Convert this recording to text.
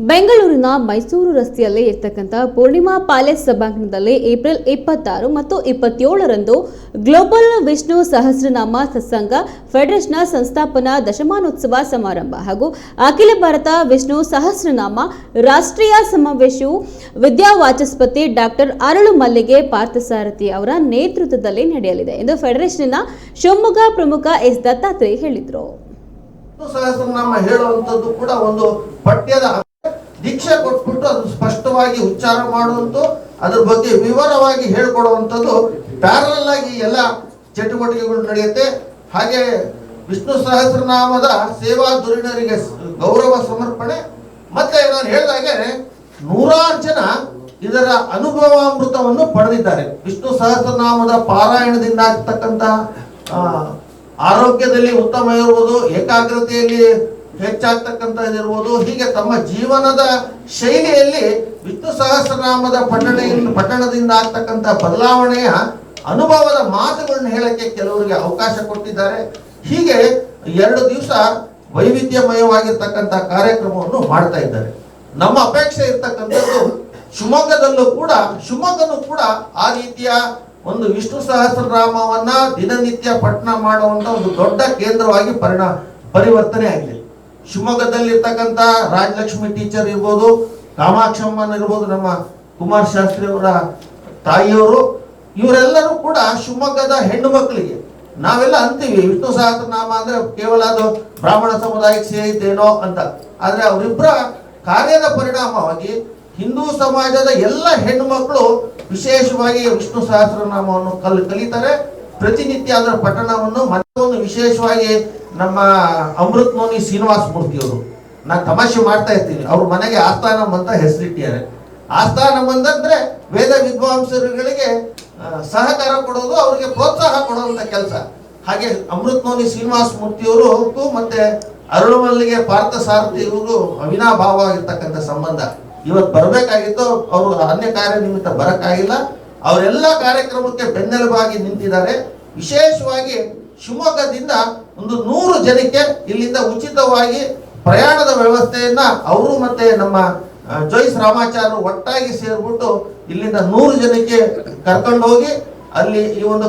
ಬೆಂಗಳೂರಿನ ಮೈಸೂರು ರಸ್ತೆಯಲ್ಲಿ ಇರ್ತಕ್ಕಂಥ ಪೂರ್ಣಿಮಾ ಪ್ಯಾಲೇಸ್ ಸಭಾಂಗಣದಲ್ಲಿ ಏಪ್ರಿಲ್ ಇಪ್ಪತ್ತಾರು ಮತ್ತು ಇಪ್ಪತ್ತೇಳರಂದು ಗ್ಲೋಬಲ್ ವಿಷ್ಣು ಸಹಸ್ರನಾಮ ಸತ್ಸಂಗ ಫೆಡರೇಷನ್ನ ಸಂಸ್ಥಾಪನಾ ದಶಮಾನೋತ್ಸವ ಸಮಾರಂಭ ಹಾಗೂ ಅಖಿಲ ಭಾರತ ವಿಷ್ಣು ಸಹಸ್ರನಾಮ ರಾಷ್ಟ್ರೀಯ ಸಮಾವೇಶವು ವಿದ್ಯಾವಾಚಸ್ಪತಿ ಡಾಕ್ಟರ್ ಅರಳು ಮಲ್ಲಿಗೆ ಪಾರ್ಥಸಾರಥಿ ಅವರ ನೇತೃತ್ವದಲ್ಲಿ ನಡೆಯಲಿದೆ ಎಂದು ಫೆಡರೇಷನ್ನ ಶಿವಮೊಗ್ಗ ಪ್ರಮುಖ ಎಸ್ ದತ್ತಾತ್ರೇಯ ಹೇಳಿದರು. ಸಹಸ್ರನಾಮ ಹೇಳುವಂಥದ್ದು ಕೂಡ ಒಂದು ಪಠ್ಯದ ದೀಕ್ಷೆ ಕೊಟ್ಬಿಟ್ಟು ಅದು ಸ್ಪಷ್ಟವಾಗಿ ಉಚ್ಚಾರ ಮಾಡುವಂಥದ್ದು ಅದ್ರ ಬಗ್ಗೆ ವಿವರವಾಗಿ ಹೇಳ್ಕೊಡುವಂಥದ್ದು ಪ್ಯಾರಲ್ ಆಗಿ ಎಲ್ಲ ಚಟುವಟಿಕೆಗಳು ನಡೆಯುತ್ತೆ. ಹಾಗೆ ವಿಷ್ಣು ಸಹಸ್ರನಾಮದ ಸೇವಾ ಧುರೀಣರಿಗೆ ಗೌರವ ಸಮರ್ಪಣೆ. ಮತ್ತೆ ನಾನು ಹೇಳಿದಾಗೆ ನೂರಾರು ಜನ ಇದರ ಅನುಭವಾಮೃತವನ್ನು ಪಡೆದಿದ್ದಾರೆ. ವಿಷ್ಣು ಸಹಸ್ರನಾಮದ ಪಾರಾಯಣದಿಂದ ಆಗ್ತಕ್ಕಂತಹ ಆರೋಗ್ಯದಲ್ಲಿ ಉತ್ತಮ ಇರುವುದು, ಏಕಾಗ್ರತೆಯಲ್ಲಿ ಹೆಚ್ಚಾಗ್ತಕ್ಕಂಥದ್ದಿರ್ಬೋದು ಹೀಗೆ ತಮ್ಮ ಜೀವನದ ಶೈಲಿಯಲ್ಲಿ ವಿಷ್ಣು ಸಹಸ್ರನಾಮದ ಪಠಣೆಯಿಂದ, ಪಠಣದಿಂದ ಆಗ್ತಕ್ಕಂಥ ಬದಲಾವಣೆಯ ಅನುಭವದ ಮಾತುಗಳನ್ನ ಹೇಳಕ್ಕೆ ಕೆಲವರಿಗೆ ಅವಕಾಶ ಕೊಟ್ಟಿದ್ದಾರೆ. ಹೀಗೆ ಎರಡು ದಿವಸ ವೈವಿಧ್ಯಮಯವಾಗಿರ್ತಕ್ಕಂಥ ಕಾರ್ಯಕ್ರಮವನ್ನು ಮಾಡ್ತಾ ಇದ್ದಾರೆ. ನಮ್ಮ ಅಪೇಕ್ಷೆ ಇರ್ತಕ್ಕಂಥದ್ದು ಶಿವಮೊಗ್ಗದಲ್ಲೂ ಕೂಡ, ಶಿವಮೊಗ್ಗನೂ ಕೂಡ ಆ ರೀತಿಯ ಒಂದು ವಿಷ್ಣು ಸಹಸ್ರನಾಮವನ್ನ ದಿನನಿತ್ಯ ಪಠಣ ಮಾಡುವಂತ ಒಂದು ದೊಡ್ಡ ಕೇಂದ್ರವಾಗಿ ಪರಿಣಾಮ ಪರಿವರ್ತನೆ ಆಗಿದೆ. ಶಿವಮೊಗ್ಗದಲ್ಲಿ ಇರ್ತಕ್ಕಂಥ ರಾಜಲಕ್ಷ್ಮಿ ಟೀಚರ್ ಇರ್ಬೋದು ಕಾಮಾಕ್ಷಮ್ಮನ್ ಇರ್ಬೋದು, ನಮ್ಮ ಕುಮಾರ್ ಶಾಸ್ತ್ರಿ ಅವರ ತಾಯಿಯವರು, ಇವರೆಲ್ಲರೂ ಕೂಡ ಶಿವಮೊಗ್ಗದ ಹೆಣ್ಣು ಮಕ್ಕಳಿಗೆ ನಾವೆಲ್ಲ ಅಂತೀವಿ, ವಿಷ್ಣು ಸಹಸ್ರನಾಮ ಅಂದ್ರೆ ಕೇವಲ ಅದು ಬ್ರಾಹ್ಮಣ ಸಮುದಾಯಕ್ಕೆ ಸೇರಿದ್ದೇನೋ ಅಂತ. ಆದ್ರೆ ಅವರಿಬ್ಬರ ಕಾರ್ಯದ ಪರಿಣಾಮವಾಗಿ ಹಿಂದೂ ಸಮಾಜದ ಎಲ್ಲ ಹೆಣ್ಣು ಮಕ್ಕಳು ವಿಶೇಷವಾಗಿ ವಿಷ್ಣು ಸಹಸ್ರನಾಮವನ್ನು ಕಲ್, ಕಲಿತಾರೆ. ಪ್ರತಿನಿತ್ಯ ಅದರ ಪಠಣವನ್ನು ಮತ್ತೊಂದು ವಿಶೇಷವಾಗಿ ನಮ್ಮ ಅಮೃತ್ ಮೋನಿ ಶ್ರೀನಿವಾಸ ಮೂರ್ತಿಯವರು ನಾನು ತಮಾಷೆ ಮಾಡ್ತಾ ಇರ್ತೀನಿ. ಅವ್ರ ಮನೆಗೆ ಆಸ್ಥಾನಂ ಅಂತ ಹೆಸರಿಟ್ಟಿದ್ದಾರೆ. ಆಸ್ಥಾನಂ ಅಂತಂದ್ರೆ ವೇದ ವಿದ್ವಾಂಸರುಗಳಿಗೆ ಸಹಕಾರ ಕೊಡೋದು, ಅವರಿಗೆ ಪ್ರೋತ್ಸಾಹ ಕೊಡುವಂತ ಕೆಲಸ. ಹಾಗೆ ಅಮೃತ್ ಮೋನಿ ಶ್ರೀನಿವಾಸ ಮೂರ್ತಿಯವರು ಮತ್ತೆ ಅರುಳುಮಲ್ಲಿಗೆ ಪಾರ್ಥ ಸಾರಥಿ ಇವರು ಅವಿನಾಭಾವವಾಗಿರ್ತಕ್ಕಂಥ ಸಂಬಂಧ. ಇವತ್ತು ಬರಬೇಕಾಗಿತ್ತು, ಅವರು ಅನ್ಯ ಕಾರ್ಯ ನಿಮಿತ್ತ ಬರಕ್ಕಾಗಿಲ್ಲ. ಅವರೆಲ್ಲ ಕಾರ್ಯಕ್ರಮಕ್ಕೆ ಬೆನ್ನೆಲುಬಾಗಿ ನಿಂತಿದ್ದಾರೆ. ವಿಶೇಷವಾಗಿ ಶಿವಮೊಗ್ಗದಿಂದ ಒಂದು ನೂರು ಜನಕ್ಕೆ ಇಲ್ಲಿಂದ ಉಚಿತವಾಗಿ ಪ್ರಯಾಣದ ವ್ಯವಸ್ಥೆಯನ್ನ ಅವರು ಮತ್ತೆ ನಮ್ಮ ಜೋಯಿಸ್ ರಾಮಾಚಾರ್ಯರು ಒಟ್ಟಾಗಿ ಸೇರ್ಬಿಟ್ಟು ಇಲ್ಲಿಂದ ನೂರು ಜನಕ್ಕೆ ಕರ್ಕೊಂಡು ಹೋಗಿ ಅಲ್ಲಿ ಈ ಒಂದು